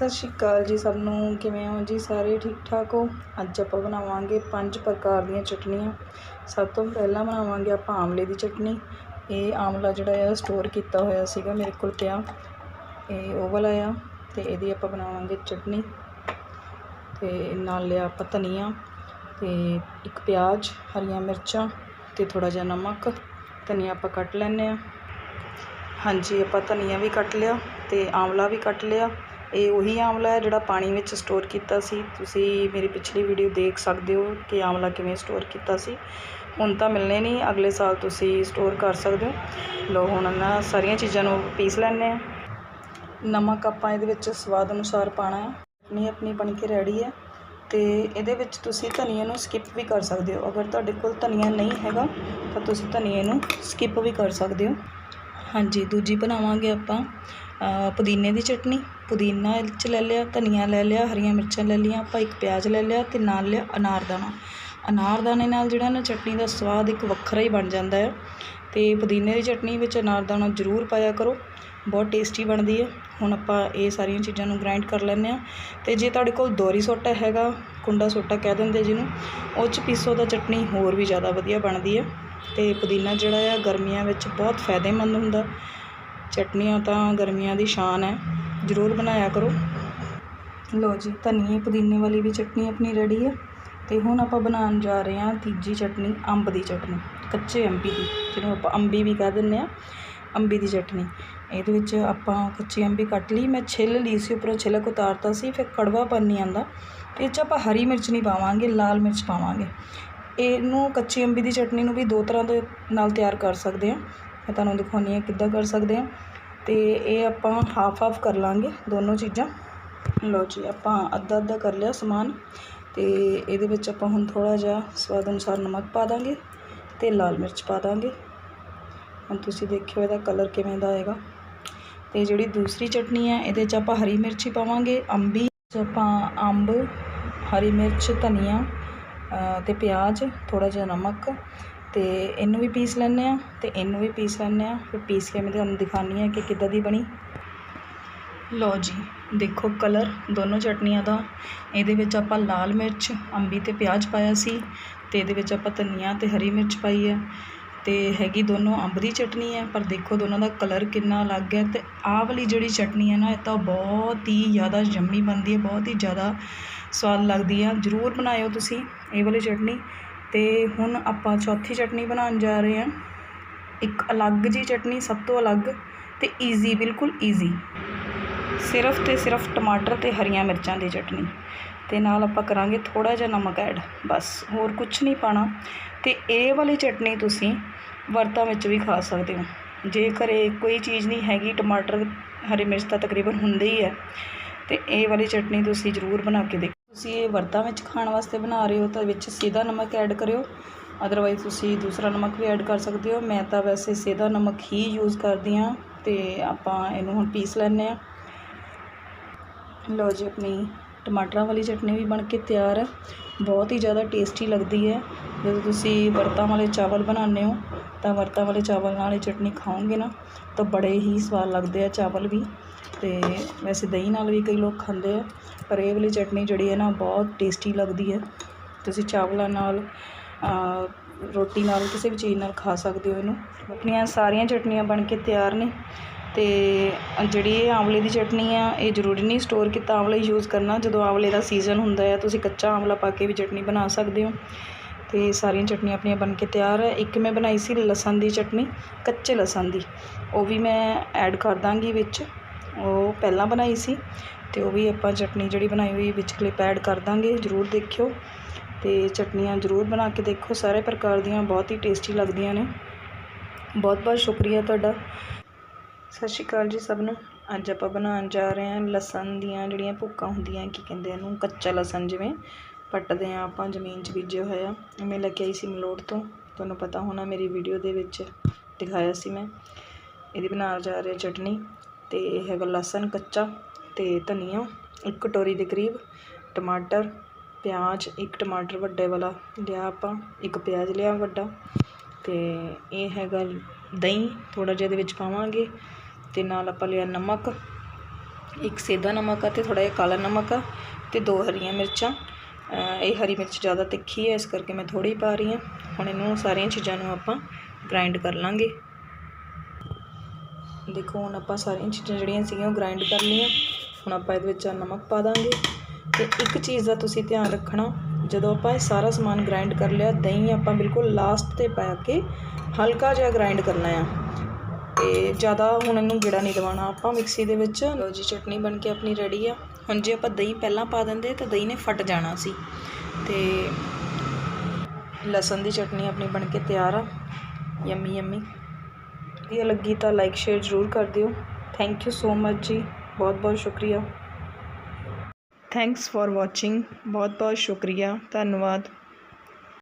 ਸਤਿ ਸ਼੍ਰੀ ਅਕਾਲ ਜੀ ਸਭ ਨੂੰ। ਕਿਵੇਂ ਹੋ ਜੀ ਸਾਰੇ? ਠੀਕ ਠਾਕ ਹੋ? ਅੱਜ ਆਪਾਂ ਬਣਾਵਾਂਗੇ ਪੰਜ ਪ੍ਰਕਾਰ ਦੀਆਂ ਚਟਨੀਆਂ ਸਭ ਤੋਂ ਪਹਿਲਾਂ ਬਣਾਵਾਂਗੇ ਆਪਾਂ ਆਮਲੇ ਦੀ ਚਟਨੀ ਇਹ ਆਮਲਾ ਜਿਹੜਾ ਆ ਸਟੋਰ ਕੀਤਾ ਹੋਇਆ ਸੀਗਾ ਮੇਰੇ ਕੋਲ ਪਿਆ। ਇਹ ਉਹ ਵਾਲਾ ਆ ਤੇ ਇਹਦੀ ਆਪਾਂ ਬਣਾਵਾਂਗੇ ਚਟਨੀ ਤੇ ਨਾਲ ਲਿਆ ਆਪਾਂ ਧਨੀਆ ਤੇ ਇੱਕ ਪਿਆਜ਼, ਹਰੀਆਂ ਮਿਰਚਾਂ ਤੇ ਥੋੜਾ ਜਿਹਾ ਨਮਕ। ਧਨੀਆ ਆਪਾਂ ਕੱਟ ਲੈਂਦੇ ਆ ਹਾਂਜੀ, ਆਪਾਂ ਧਨੀਆ ਵੀ ਕੱਟ ਲਿਆ ਤੇ ਆਮਲਾ ਵੀ ਕੱਟ ਲਿਆ। ਇਹ ਉਹੀ ਆਮਲਾ ਹੈ ਜਿਹੜਾ ਪਾਣੀ ਵਿੱਚ ਸਟੋਰ ਕੀਤਾ ਸੀ। ਤੁਸੀਂ ਮੇਰੀ ਪਿਛਲੀ ਵੀਡੀਓ ਦੇਖ ਸਕਦੇ ਹੋ ਕਿ ਆਮਲਾ ਕਿਵੇਂ ਸਟੋਰ ਕੀਤਾ ਸੀ। ਹੁਣ ਤਾਂ ਮਿਲਣੇ ਨਹੀਂ, ਅਗਲੇ ਸਾਲ ਤੁਸੀਂ ਸਟੋਰ ਕਰ ਸਕਦੇ ਹੋ। ਲੋ ਹੁਣ ਨਾ ਸਾਰੀਆਂ ਚੀਜ਼ਾਂ ਨੂੰ ਪੀਸ ਲੈਂਦੇ ਆ ਨਮਕ ਆਪਾਂ ਇਹਦੇ ਵਿੱਚ ਸਵਾਦ ਅਨੁਸਾਰ ਪਾਣਾ ਹੈ। ਚਟਨੀ ਆਪਣੀ ਬਣ ਕੇ ਰੈਡੀ ਹੈ ਤੇ ਇਹਦੇ ਵਿੱਚ ਤੁਸੀਂ ਧਨੀਏ ਨੂੰ ਸਕਿਪ ਵੀ ਕਰ ਸਕਦੇ ਹੋ। ਅਗਰ ਤੁਹਾਡੇ ਕੋਲ ਧਨੀਆ ਨਹੀਂ ਹੈਗਾ, ਤਾਂ ਤੁਸੀਂ ਧਨੀਏ ਨੂੰ ਸਕਿਪ ਵੀ ਕਰ ਸਕਦੇ ਹੋ। ਹਾਂਜੀ, ਦੂਜੀ ਬਣਾਵਾਂਗੇ ਆਪਾਂ। ਪੁਦੀਨੇ ਦੀ ਚਟਨੀ, ਪੁਦੀਨਾ ਇਹ 'ਚ ਲੈ ਲਿਆ, ਧਨੀਆ ਲੈ ਲਿਆ, ਹਰੀਆਂ ਮਿਰਚਾਂ ਲੈ ਲਈਆਂ, ਆਪਾਂ ਇੱਕ ਪਿਆਜ਼ ਲੈ ਲਿਆ ਅਤੇ ਨਾਲ ਲਿਆ ਅਨਾਰਦਾਨਾ ਅਨਾਰਦਾਨੇ ਨਾਲ ਜਿਹੜਾ ਨਾ ਚਟਨੀ ਦਾ ਸਵਾਦ ਇੱਕ ਵੱਖਰਾ ਹੀ ਬਣ ਜਾਂਦਾ ਹੈ ਅਤੇ ਪੁਦੀਨੇ ਦੀ ਚਟਨੀ ਵਿੱਚ ਅਨਾਰਦਾਨਾ ਜ਼ਰੂਰ ਪਾਇਆ ਕਰੋ, ਬਹੁਤ ਟੇਸਟੀ ਬਣਦੀ ਹੈ। ਹੁਣ ਆਪਾਂ ਇਹ ਸਾਰੀਆਂ ਚੀਜ਼ਾਂ ਨੂੰ ਗ੍ਰਾਇੰਡ ਕਰ ਲੈਂਦੇ ਹਾਂ ਅਤੇ ਜੇ ਤੁਹਾਡੇ ਕੋਲ ਦੋਰੀ ਸੋਟਾ ਹੈਗਾ, ਕੁੰਡਾ ਸੋਟਾ ਕਹਿ ਦਿੰਦੇ ਜਿਹਨੂੰ, ਉਹ 'ਚ ਪੀਸੋ ਤਾਂ ਚਟਨੀ ਹੋਰ ਵੀ ਜ਼ਿਆਦਾ ਵਧੀਆ ਬਣਦੀ ਹੈ ਅਤੇ ਪੁਦੀਨਾ ਜਿਹੜਾ ਆ ਗਰਮੀਆਂ ਵਿੱਚ ਬਹੁਤ ਫਾਇਦੇਮੰਦ ਹੁੰਦਾ। ਚਟਨੀਆਂ ਤਾਂ ਗਰਮੀਆਂ ਦੀ ਸ਼ਾਨ ਹੈ, ਜ਼ਰੂਰ ਬਣਾਇਆ ਕਰੋ। ਲਓ ਜੀ, ਧਨੀਏ ਪੁਦੀਨੇ ਵਾਲੀ ਵੀ ਚਟਨੀ ਆਪਣੀ ਰੈਡੀ ਹੈ ਅਤੇ ਹੁਣ ਆਪਾਂ ਬਣਾਉਣ ਜਾ ਰਹੇ ਹਾਂ ਤੀਜੀ ਚਟਨੀ, ਅੰਬ ਦੀ ਚਟਨੀ, ਕੱਚੇ ਅੰਬੀ ਦੀ, ਜਿਹਨੂੰ ਆਪਾਂ ਅੰਬੀ ਵੀ ਕਹਿ ਦਿੰਦੇ ਹਾਂ, ਅੰਬੀ ਦੀ ਚਟਨੀ। ਇਹਦੇ ਵਿੱਚ ਆਪਾਂ ਕੱਚੀ ਅੰਬੀ ਕੱਟ ਲਈ, ਮੈਂ ਛਿੱਲ ਲਈ ਸੀ, ਉੱਪਰੋਂ ਛਿਲਕ ਉਤਾਰਤਾ ਸੀ, ਫਿਰ ਕੜਵਾਪਨ ਨਹੀਂ ਆਉਂਦਾ। ਇਹ 'ਚ ਆਪਾਂ ਹਰੀ ਮਿਰਚ ਨਹੀਂ ਪਾਵਾਂਗੇ, ਲਾਲ ਮਿਰਚ ਪਾਵਾਂਗੇ। ਇਹਨੂੰ ਕੱਚੀ ਅੰਬੀ ਦੀ ਚਟਨੀ ਨੂੰ ਵੀ ਦੋ ਤਰ੍ਹਾਂ ਦੇ ਨਾਲ ਤਿਆਰ ਕਰ ਸਕਦੇ ਹਾਂ। ਮੈਂ ਤੁਹਾਨੂੰ ਦਿਖਾਉਂਦੀ ਹਾਂ ਕਿੱਦਾਂ ਕਰ ਸਕਦੇ ਹਾਂ। ਤੇ ਇਹ ਆਪਾਂ ਹਾਫ ਹਾਫ ਕਰ ਲਾਂਗੇ ਦੋਨੋਂ ਚੀਜ਼ਾਂ। ਲਓ ਜੀ, ਆਪਾਂ ਅੱਧਾ ਅੱਧਾ ਕਰ ਲਿਆ ਸਮਾਨ। ਤੇ ਇਹਦੇ ਵਿੱਚ ਆਪਾਂ ਹੁਣ ਥੋੜਾ ਜਿਹਾ ਸਵਾਦ ਅਨੁਸਾਰ ਨਮਕ ਪਾ ਦਾਂਗੇ ਤੇ ਲਾਲ ਮਿਰਚ ਪਾ ਦਾਂਗੇ। ਹੁਣ ਤੁਸੀਂ ਦੇਖਿਓ ਇਹਦਾ ਕਲਰ ਕਿਵੇਂ ਦਾ ਆਏਗਾ। ਤੇ ਜਿਹੜੀ ਦੂਸਰੀ ਚਟਨੀ ਹੈ, ਇਹਦੇ 'ਚ ਆਪਾਂ ਹਰੀ ਮਿਰਚ ਹੀ ਪਾਵਾਂਗੇ, ਅੰਬੀ 'ਚ ਆਪਾਂ ਅੰਬ, ਹਰੀ ਮਿਰਚ, ਧਨੀਆ ਤੇ ਪਿਆਜ਼ ਥੋੜਾ ਜਿਹਾ ਨਮਕ ਅਤੇ ਇਹਨੂੰ ਵੀ ਪੀਸ ਲੈਂਦੇ ਹਾਂ ਅਤੇ ਇਹਨੂੰ ਵੀ ਪੀਸ ਲੈਂਦੇ ਹਾਂ। ਫਿਰ ਪੀਸ ਕੇ ਮੈਂ ਤੁਹਾਨੂੰ ਦਿਖਾਉਂਦੀ ਹਾਂ ਕਿ ਕਿੱਦਾਂ ਦੀ ਬਣੀ। ਲਓ ਜੀ, ਦੇਖੋ ਕਲਰ ਦੋਨੋਂ ਚਟਨੀਆਂ ਦਾ। ਇਹਦੇ ਵਿੱਚ ਆਪਾਂ ਲਾਲ ਮਿਰਚ, ਅੰਬੀ ਤੇ ਪਿਆਜ਼ ਪਾਇਆ ਸੀ ਤੇ ਇਹਦੇ ਵਿੱਚ ਆਪਾਂ ਧਨੀਆ ਤੇ ਹਰੀ ਮਿਰਚ ਪਾਈ ਹੈ। ਤੇ ਹੈਗੀ ਦੋਨੋਂ ਅੰਬ ਦੀ ਚਟਨੀ ਹੈ, ਪਰ ਦੇਖੋ ਦੋਨਾਂ ਦਾ ਕਲਰ ਕਿੰਨਾ ਅਲੱਗ ਹੈ ਤੇ ਆਹ ਵਾਲੀ ਜਿਹੜੀ ਚਟਨੀ ਹੈ ਨਾ, ਇਹ ਤਾਂ ਬਹੁਤ ਹੀ ਜ਼ਿਆਦਾ ਜੰਮੀ ਬਣਦੀ ਹੈ, ਬਹੁਤ ਹੀ ਜ਼ਿਆਦਾ ਸਵਾਦ ਲੱਗਦੀ ਆ ਜ਼ਰੂਰ ਬਣਾਇਓ ਤੁਸੀਂ ਇਹ ਵਾਲੀ ਚਟਨੀ। ਅਤੇ ਹੁਣ ਆਪਾਂ ਚੌਥੀ ਚਟਨੀ ਬਣਾਉਣ ਜਾ ਰਹੇ ਹਾਂ। ਇੱਕ ਅਲੱਗ ਜਿਹੀ ਚਟਨੀ, ਸਭ ਤੋਂ ਅਲੱਗ ਅਤੇ ਈਜ਼ੀ ਬਿਲਕੁਲ ਈਜ਼ੀ ਸਿਰਫ ਅਤੇ ਸਿਰਫ ਟਮਾਟਰ ਅਤੇ ਹਰੀਆਂ ਮਿਰਚਾਂ ਦੀ ਚਟਨੀ। ਅਤੇ ਨਾਲ ਆਪਾਂ ਕਰਾਂਗੇ ਥੋੜ੍ਹਾ ਜਿਹਾ ਨਮਕ ਐਡ। ਬਸ, ਹੋਰ ਕੁਝ ਨਹੀਂ ਪਾਣਾ। ਅਤੇ ਇਹ ਵਾਲੀ ਚਟਨੀ ਤੁਸੀਂ ਵਰਤਾਂ ਵਿੱਚ ਵੀ ਖਾ ਸਕਦੇ ਹੋ। ਜੇ ਘਰੇ ਕੋਈ ਚੀਜ਼ ਨਹੀਂ ਹੈਗੀ, ਟਮਾਟਰ, ਹਰੀ ਮਿਰਚ ਤਾਂ ਤਕਰੀਬਨ ਹੁੰਦੇ ਹੀ ਹੈ। ਅਤੇ ਇਹ ਵਾਲੀ ਚਟਨੀ ਤੁਸੀਂ ਜ਼ਰੂਰ ਬਣਾ ਕੇ ਦੇਖੋ ਤੁਸੀਂ ਇਹ ਵਰਤਾਂ ਵਿੱਚ ਖਾਣ ਵਾਸਤੇ ਬਣਾ ਰਹੇ ਹੋ ਤਾਂ ਵਿੱਚ ਸਿੱਧਾ ਨਮਕ ਐਡ ਕਰਿਓ। ਅਦਰਵਾਈਜ਼ ਤੁਸੀਂ ਦੂਸਰਾ ਨਮਕ ਵੀ ਐਡ ਕਰ ਸਕਦੇ ਹੋ। ਮੈਂ ਤਾਂ ਵੈਸੇ ਸਿੱਧਾ ਨਮਕ ਹੀ ਯੂਜ਼ ਕਰਦੀ ਹਾਂ ਤੇ ਆਪਾਂ ਇਹਨੂੰ ਹੁਣ ਪੀਸ ਲੈਂਦੇ ਆ ਲਓ ਜੀ, ਆਪਣੀ ਟਮਾਟਰਾਂ ਵਾਲੀ ਚਟਨੀ ਵੀ ਬਣ ਕੇ ਤਿਆਰ ਹੈ। ਬਹੁਤ ਹੀ ਜ਼ਿਆਦਾ ਟੇਸਟੀ ਲੱਗਦੀ ਹੈ। ਜਦੋਂ ਤੁਸੀਂ ਵਰਤਾਂ ਵਾਲੇ ਚਾਵਲ ਬਣਾਉਂਦੇ ਹੋ ਤਾਂ ਵਰਤਾਂ ਵਾਲੇ ਚਾਵਲ ਨਾਲ ਇਹ ਚਟਨੀ ਖਾਓਗੇ ਨਾ ਤਾਂ ਬੜੇ ਹੀ ਸਵਾਦ ਲੱਗਦੇ ਆ ਚਾਵਲ ਵੀ। ਤੇ ਵੈਸੇ ਦਹੀਂ ਨਾਲ ਵੀ ਕਈ ਲੋਕ ਖਾਂਦੇ ਆ, ਪਰ ਇਹ ਵਾਲੀ ਚਟਨੀ ਜਿਹੜੀ ਹੈ ਨਾ ਬਹੁਤ ਟੇਸਟੀ ਲੱਗਦੀ ਹੈ। ਤੁਸੀਂ ਚਾਵਲਾਂ ਨਾਲ ਰੋਟੀ ਨਾਲ, ਕਿਸੇ ਵੀ ਚੀਜ਼ ਨਾਲ ਖਾ ਸਕਦੇ ਹੋ ਇਹਨੂੰ। ਆਪਣੀਆਂ ਸਾਰੀਆਂ ਚਟਨੀਆਂ ਬਣ ਕੇ ਤਿਆਰ ਨੇ ਤੇ ਜਿਹੜੀ ਇਹ ਆਂਵਲੇ ਦੀ ਚਟਨੀ ਆ, ਇਹ ਜ਼ਰੂਰੀ ਨਹੀਂ ਸਟੋਰ ਕੀਤਾ ਆਂਵਲਾ ਯੂਜ਼ ਕਰਨਾ। ਜਦੋਂ ਆਂਵਲੇ ਦਾ ਸੀਜ਼ਨ ਹੁੰਦਾ ਹੈ, ਤੁਸੀਂ ਕੱਚਾ ਆਂਵਲਾ ਪਾ ਕੇ ਵੀ ਚਟਨੀ ਬਣਾ ਸਕਦੇ ਹੋ। ਤੇ ਸਾਰੀਆਂ ਚਟਨੀਆਂ ਆਪਣੀਆਂ ਬਣ ਕੇ ਤਿਆਰ ਹੈ। ਇੱਕ ਮੈਂ ਬਣਾਈ ਸੀ ਲਸਣ ਦੀ ਚਟਨੀ, ਕੱਚੇ ਲਸਣ ਦੀ। ਉਹ ਵੀ ਮੈਂ ਐਡ ਕਰ ਦਾਂਗੀ ਵਿੱਚ। ਉਹ ਪਹਿਲਾਂ ਬਣਾਈ ਸੀ ਤੇ ਉਹ ਵੀ ਆਪਾਂ ਚਟਨੀ ਜਿਹੜੀ ਬਣਾਈ ਹੋਈ ਵਿੱਚ ਕਲਿੱਪ ਐਡ ਕਰ ਦਾਂਗੇ, ਜ਼ਰੂਰ ਦੇਖਿਓ। ਤੇ ਚਟਨੀਆਂ ਜ਼ਰੂਰ ਬਣਾ ਕੇ ਦੇਖੋ, ਸਾਰੇ ਪ੍ਰਕਾਰ ਦੀਆਂ ਬਹੁਤ ਹੀ ਟੇਸਟੀ ਲੱਗਦੀਆਂ ਨੇ। ਬਹੁਤ ਬਹੁਤ ਸ਼ੁਕਰੀਆ ਤੁਹਾਡਾ। ਸਤਿ ਸ਼੍ਰੀ ਅਕਾਲ ਜੀ ਸਭ ਨੂੰ। ਅੱਜ ਆਪਾਂ ਬਣਾਉਣ ਜਾ ਰਹੇ ਹਾਂ ਲਸਣ ਦੀਆਂ ਜਿਹੜੀਆਂ ਭੁੱਕਾਂ ਹੁੰਦੀਆਂ, ਕੀ ਕਹਿੰਦੇ ਇਹਨੂੰ, ਕੱਚਾ ਲਸਣ ਜਿਵੇਂ ਪੱਟਦੇ ਆ ਆਪਾਂ, ਜ਼ਮੀਨ 'ਚ ਬੀਜੇ ਹੋਇਆ। ਆ ਮੈਂ ਲੈ ਕੇ ਆਈ ਸੀ ਮਲੋੜ ਤੋਂ। ਤੁਹਾਨੂੰ ਪਤਾ ਹੋਣਾ ਮੇਰੀ ਵੀਡੀਓ ਦੇ ਵਿੱਚ ਦਿਖਾਇਆ ਸੀ ਮੈਂ। ਇਹਦੀ ਬਣਾਉਣ ਜਾ ਰਹੇ ਚਟਨੀ। ਤੇ ਇਹ ਹੈਗਾ ਲਸਣ, ਕੱਚਾ ਤੇ ਧਨੀਆ, ਇੱਕ ਕਟੋਰੀ ਦੇ ਕਰੀਬ ਟਮਾਟਰ, ਪਿਆਜ਼, ਇੱਕ ਟਮਾਟਰ ਵੱਡੇ ਵਾਲਾ ਲਿਆ ਆਪਾਂ, ਇੱਕ ਪਿਆਜ਼ ਲਿਆ ਵੱਡਾ ਤੇ ਇਹ ਹੈਗਾ ਦਹੀਂ ਥੋੜਾ ਜਿਹਾ ਇਹਦੇ ਵਿੱਚ ਪਾਵਾਂਗੇ ਤੇ ਨਾਲ ਆਪਾਂ ਲਿਆ ਨਮਕ, ਇੱਕ ਸੇਦਾ ਨਮਕ ਆ ਤੇ ਥੋੜਾ ਜਿਹਾ ਕਾਲਾ ਨਮਕ ਆ ਤੇ ਦੋ ਹਰੀਆਂ ਮਿਰਚਾਂ। ਇਹ ਹਰੀ ਮਿਰਚ ਜ਼ਿਆਦਾ ਤਿੱਖੀ ਹੈ ਇਸ ਕਰਕੇ ਮੈਂ ਥੋੜੀ ਪਾ ਰਹੀ ਹਾਂ। ਹੁਣ ਇਹਨੂੰ ਸਾਰੀਆਂ ਚੀਜ਼ਾਂ ਨੂੰ ਆਪਾਂ ਗ੍ਰਾਈਂਡ ਕਰ ਲਾਂਗੇ। ਦੇਖੋ, ਹੁਣ ਆਪਾਂ ਸਾਰੀਆਂ ਚੀਜ਼ਾਂ ਜਿਹੜੀਆਂ ਸੀਗੀਆਂ ਉਹ ਗ੍ਰਾਈਂਡ ਕਰ ਲਈਆਂ। ਹੁਣ ਆਪਾਂ ਇਹਦੇ ਵਿੱਚ ਨਮਕ ਪਾ ਦਾਂਗੇ। ਤੇ ਇੱਕ ਚੀਜ਼ ਦਾ ਤੁਸੀਂ ਧਿਆਨ ਰੱਖਣਾ, ਜਦੋਂ ਆਪਾਂ ਇਹ ਸਾਰਾ ਸਮਾਨ ਗ੍ਰਾਈਂਡ ਕਰ ਲਿਆ, ਦਹੀਂ ਆਪਾਂ ਬਿਲਕੁਲ ਲਾਸਟ ਤੇ ਪਾ ਕੇ ਹਲਕਾ ਜਿਹਾ ਗ੍ਰਾਈਂਡ ਕਰਨਾ ਆ। ਤੇ ਜ਼ਿਆਦਾ ਹੁਣ ਇਹਨੂੰ ਗਿੜਾ ਨਹੀਂ ਦਵਾਉਣਾ ਆਪਾਂ ਮਿਕਸੀ ਦੇ ਵਿੱਚ ਲੋ ਜੀ, ਚਟਨੀ ਬਣ ਕੇ ਆਪਣੀ ਰੈਡੀ ਆ। ਹੁਣ ਜੇ ਆਪਾਂ ਦਹੀਂ ਪਹਿਲਾਂ ਪਾ ਦਿੰਦੇ, ਤਾਂ ਦਹੀਂ ਨੇ ਫਟ ਜਾਣਾ ਸੀ। ਤੇ ਲਸਣ ਦੀ ਚਟਨੀ ਆਪਣੀ ਬਣ ਕੇ ਤਿਆਰ ਆ। Yummy yummy. ਵਧੀਆ ਲੱਗੀ ਤਾਂ ਲਾਈਕ ਸ਼ੇਅਰ ਜ਼ਰੂਰ ਕਰ ਦਿਓ। ਥੈਂਕ ਯੂ ਸੋ ਮਚ ਜੀ। ਬਹੁਤ ਬਹੁਤ ਸ਼ੁਕਰੀਆ। ਥੈਂਕਸ ਫॉर ਵਾਚਿੰਗ ਬਹੁਤ ਬਹੁਤ ਸ਼ੁਕਰੀਆ। ਧੰਨਵਾਦ।